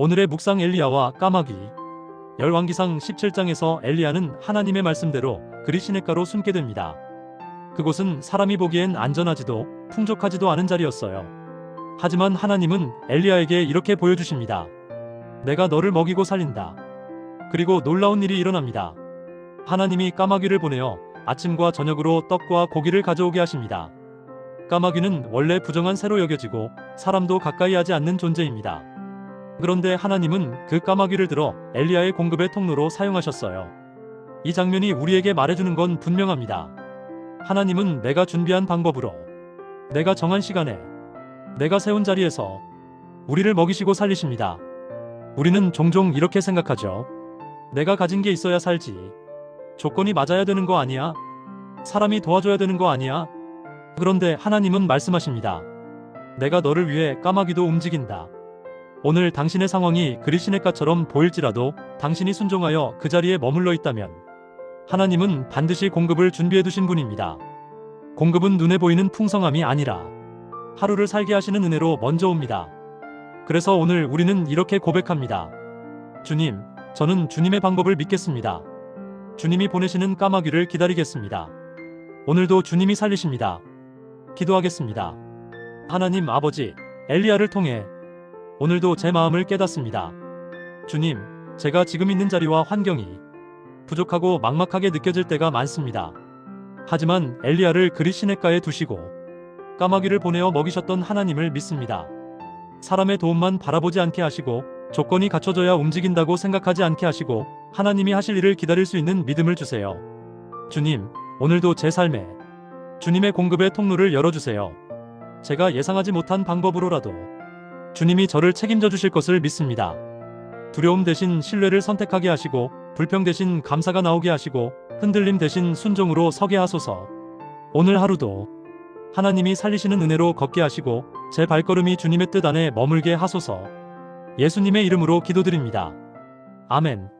오늘의 묵상 엘리야와 까마귀 열왕기상 17장에서 엘리야는 하나님의 말씀대로 그리 시냇가로 숨게 됩니다. 그곳은 사람이 보기엔 안전하지도 풍족하지도 않은 자리였어요. 하지만 하나님은 엘리야에게 이렇게 보여주십니다. 내가 너를 먹이고 살린다. 그리고 놀라운 일이 일어납니다. 하나님이 까마귀를 보내어 아침과 저녁으로 떡과 고기를 가져오게 하십니다. 까마귀는 원래 부정한 새로 여겨지고 사람도 가까이 하지 않는 존재입니다. 그런데 하나님은 그 까마귀를 들어 엘리야의 공급의 통로로 사용하셨어요. 이 장면이 우리에게 말해주는 건 분명합니다. 하나님은 내가 준비한 방법으로, 내가 정한 시간에, 내가 세운 자리에서 우리를 먹이시고 살리십니다. 우리는 종종 이렇게 생각하죠. 내가 가진 게 있어야 살지. 조건이 맞아야 되는 거 아니야? 사람이 도와줘야 되는 거 아니야? 그런데 하나님은 말씀하십니다. 내가 너를 위해 까마귀도 움직인다. 오늘 당신의 상황이 그리 시냇가처럼 보일지라도 당신이 순종하여 그 자리에 머물러 있다면 하나님은 반드시 공급을 준비해 두신 분입니다. 공급은 눈에 보이는 풍성함이 아니라 하루를 살게 하시는 은혜로 먼저 옵니다. 그래서 오늘 우리는 이렇게 고백합니다. 주님, 저는 주님의 방법을 믿겠습니다. 주님이 보내시는 까마귀를 기다리겠습니다. 오늘도 주님이 살리십니다. 기도하겠습니다. 하나님 아버지, 엘리야를 통해 오늘도 제 마음을 깨닫습니다. 주님, 제가 지금 있는 자리와 환경이 부족하고 막막하게 느껴질 때가 많습니다. 하지만 엘리야를 그리 시냇가에 두시고 까마귀를 보내어 먹이셨던 하나님을 믿습니다. 사람의 도움만 바라보지 않게 하시고 조건이 갖춰져야 움직인다고 생각하지 않게 하시고 하나님이 하실 일을 기다릴 수 있는 믿음을 주세요. 주님, 오늘도 제 삶에 주님의 공급의 통로를 열어주세요. 제가 예상하지 못한 방법으로라도 주님이 저를 책임져 주실 것을 믿습니다. 두려움 대신 신뢰를 선택하게 하시고 불평 대신 감사가 나오게 하시고 흔들림 대신 순종으로 서게 하소서. 오늘 하루도 하나님이 살리시는 은혜로 걷게 하시고 제 발걸음이 주님의 뜻 안에 머물게 하소서. 예수님의 이름으로 기도드립니다. 아멘.